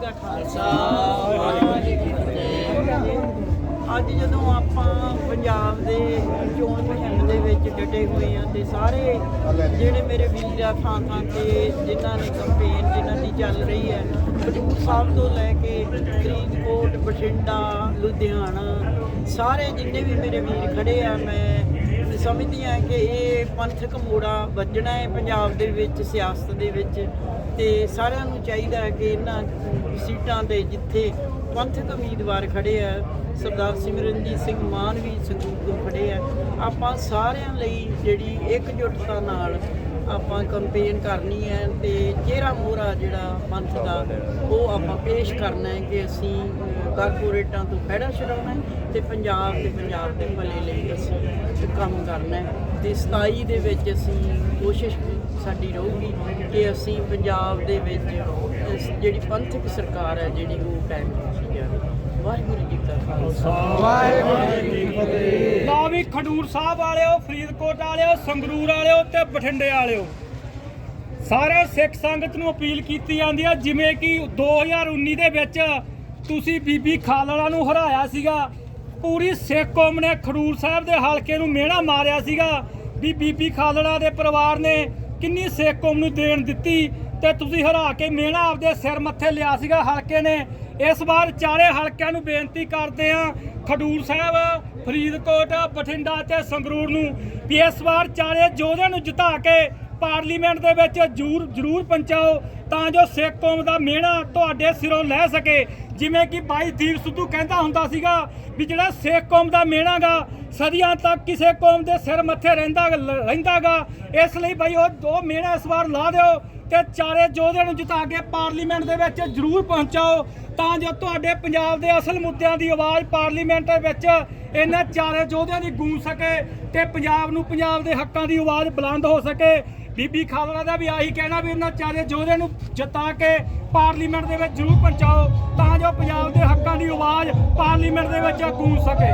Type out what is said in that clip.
ਕਾ ਖਾਲਸਾ, ਵਾਹਿਗੁਰੂ ਜੀ ਕੀ ਫਤਿਹ। ਅੱਜ ਜਦੋਂ ਆਪਾਂ ਪੰਜਾਬ ਦੇ ਚੋਣ ਮੁਹਿੰਮ ਦੇ ਵਿੱਚ ਡਟੇ ਹੋਏ ਆ ਤੇ ਸਾਰੇ ਜਿਹੜੇ ਮੇਰੇ ਵੀਰ ਆ ਥਾਂ ਥਾਂ ਤੇ ਜਿਨ੍ਹਾਂ ਨੇ ਕੰਪੇਨ ਜਿਨ੍ਹਾਂ ਦੀ ਚੱਲ ਰਹੀ ਹੈ, ਖਡੂਰ ਸਾਹਿਬ ਤੋਂ ਲੈ ਕੇ ਫਰੀਦਕੋਟ, ਬਠਿੰਡਾ, ਲੁਧਿਆਣਾ, ਸਾਰੇ ਜਿੰਨੇ ਵੀ ਮੇਰੇ ਵੀਰ ਖੜੇ ਆ, ਮੈਂ ਸਮਝਦੀ ਹਾਂ ਕਿ ਇਹ ਪੰਥਕ ਮੋੜਾ ਵੱਜਣਾ ਹੈ ਪੰਜਾਬ ਦੇ ਵਿੱਚ, ਸਿਆਸਤ ਦੇ ਵਿੱਚ ਤੇ ਸਾਰਿਆਂ ਨੂੰ ਚਾਹੀਦਾ ਹੈ ਕਿ ਇਹਨਾਂ ਸੀਟਾਂ ਤੇ ਜਿੱਥੇ ਪੰਥਕ ਉਮੀਦਵਾਰ ਖੜੇ ਆ, ਸਰਦਾਰ ਸਿਮਰਨਜੀਤ ਸਿੰਘ ਮਾਨ ਵੀ ਸੰਗਰੂਰ ਤੋਂ ਖੜੇ ਆ, ਆਪਾਂ ਸਾਰਿਆਂ ਲਈ ਜਿਹੜੀ ਇਕਜੁੱਟਤਾ ਨਾਲ ਆਪਾਂ ਕੰਪੇਨ ਕਰਨੀ ਹੈ ਤੇ ਚਿਹਰਾ ਮੋਹਰਾ ਜਿਹੜਾ ਪੰਥ ਦਾ, ਉਹ ਆਪਾਂ ਪੇਸ਼ ਕਰਨਾ ਹੈ ਕਿ ਅਸੀਂ ਕਾਰਪੋਰੇਟਾਂ ਤੋਂ ਖੜਾ ਛਡਾਉਣਾ ਹੈ ਤੇ ਪੰਜਾਬ ਤੇ ਪੰਜਾਬ ਦੇ ਭਲੇ ਲਈ ਅਸੀਂ ਕੰਮ ਕਰਨਾ ਹੈ। ਤੇ 27 ਦੇ ਵਿੱਚ ਅਸੀਂ ਕੋਸ਼ਿਸ਼ ਸਾਡੀ ਰਹੂਗੀ ਕਿ ਅਸੀਂ ਪੰਜਾਬ ਦੇ ਵਿੱਚ ਜਿਹੜੀ ਪੰਥਕ ਸਰਕਾਰ ਹੈ ਜਿਹੜੀ ਉਹ ਕਾਇਮ ਕੀਤੀ ਜਾਵੇ। ਵਾਹਿਗੁਰੂ ਜੀ ਕਾ ਖਾਲਸਾ। ਵਾਹਿਗੁਰੂ ਜੀ ਲਓ ਵੀ ਖਡੂਰ ਸਾਹਿਬ ਵਾਲਿਓ, ਫਰੀਦਕੋਟ ਵਾਲਿਓ, ਸੰਗਰੂਰ ਵਾਲਿਓ ਤੇ ਬਠਿੰਡੇ ਵਾਲਿਓ। ਸਾਰੇ ਸਿੱਖ ਸੰਗਤ ਨੂੰ ਅਪੀਲ ਕੀਤੀ ਜਾਂਦੀ ਹੈ ਜਿਵੇਂ ਕਿ 2019 ਦੇ ਵਿੱਚ ਤੁਸੀਂ ਬੀਬੀ ਖਾਲੜਾ ਨੂੰ ਹਰਾਇਆ ਸੀਗਾ। ਪੂਰੀ ਸਿੱਖ ਕੌਮ ਨੇ ਖਡੂਰ ਸਾਹਿਬ ਦੇ ਹਲਕੇ ਨੂੰ ਮਿਹਣਾ ਮਾਰਿਆ ਸੀਗਾ ਵੀ ਬੀਬੀ ਖਾਲੜਾ ਦੇ ਪਰਿਵਾਰ ਨੇ ਕਿੰਨੀ ਸਿੱਖ ਕੌਮ ਨੂੰ ਦੇਣ ਦਿੱਤੀ। ਤੇ ਤੁਸੀਂ ਹਰਾ ਕੇ ਮੇਣਾ ਆਪਦੇ ਸਿਰ ਮੱਥੇ ਲਿਆ ਸੀਗਾ ਹਲਕੇ ਨੇ। ਇਸ ਵਾਰ ਚਾਰੇ ਹਲਕਿਆਂ ਨੂੰ ਬੇਨਤੀ ਕਰਦੇ ਆ ਖਡੂਰ ਸਾਹਿਬ, ਫਰੀਦਕੋਟ, ਬਠਿੰਡਾ ਤੇ ਸੰਗਰੂਰ ਨੂੰ ਵੀ ਇਸ ਵਾਰ ਚਾਰੇ ਯੋਧਿਆਂ ਨੂੰ ਜਿਤਾ ਕੇ ਪਾਰਲੀਮੈਂਟ ਦੇ ਵਿੱਚ ਜ਼ਰੂਰ ਜ਼ਰੂਰ ਪਹੁੰਚਾਓ, ਤਾਂ ਜੋ ਸਿੱਖ ਕੌਮ ਦਾ ਮਿਹਣਾ ਤੁਹਾਡੇ ਸਿਰੋਂ ਲੈ ਸਕੇ। ਜਿਵੇਂ ਕਿ ਬਾਈ ਦੀਪ ਸਿੱਧੂ ਕਹਿੰਦਾ ਹੁੰਦਾ ਸੀਗਾ ਵੀ ਜਿਹੜਾ ਸਿੱਖ ਕੌਮ ਦਾ ਮਿਹਣਾਗਾ ਸਦੀਆਂ ਤੱਕ ਕਿਸੇ ਕੌਮ ਦੇ ਸਿਰ ਮੱਥੇ ਰਹਿੰਦਾ, ਰਹਿੰਦਾਗਾ। ਇਸ ਲਈ ਬਾਈ ਉਹ ਉਹ ਮਿਹਣਾ ਇਸ ਵਾਰ ਲਾ ਦਿਓ ਤੇ ਚਾਰੇ ਯੋਧਿਆਂ ਨੂੰ ਜਿਤਾ ਕੇ ਪਾਰਲੀਮੈਂਟ ਦੇ ਵਿੱਚ ਜ਼ਰੂਰ ਪਹੁੰਚਾਓ, ਤਾਂ ਜੋ ਤੁਹਾਡੇ ਪੰਜਾਬ ਦੇ ਅਸਲ ਮੁੱਦਿਆਂ ਦੀ ਆਵਾਜ਼ ਪਾਰਲੀਮੈਂਟ ਦੇ ਵਿੱਚ ਇਹਨਾਂ ਚਾਰੇ ਯੋਧਿਆਂ ਦੀ ਗੂੰਜ ਸਕੇ ਤੇ ਪੰਜਾਬ ਨੂੰ ਪੰਜਾਬ ਦੇ ਹੱਕਾਂ ਦੀ ਆਵਾਜ਼ ਬੁਲੰਦ ਹੋ ਸਕੇ। ਬੀਬੀ ਖਾਲੜਾ ਦਾ ਵੀ ਆਹੀ ਕਹਿਣਾ ਵੀ ਉਹਨਾਂ ਚਾਰੇ ਯੋਧਿਆਂ ਨੂੰ ਜਿਤਾ ਕੇ ਪਾਰਲੀਮੈਂਟ ਦੇ ਵਿੱਚ ਜ਼ਰੂਰ ਪਹੁੰਚਾਓ, ਤਾਂ ਜੋ ਪੰਜਾਬ ਦੇ ਹੱਕਾਂ ਦੀ ਆਵਾਜ਼ ਪਾਰਲੀਮੈਂਟ ਦੇ ਵਿੱਚ ਗੂੰਜ ਸਕੇ।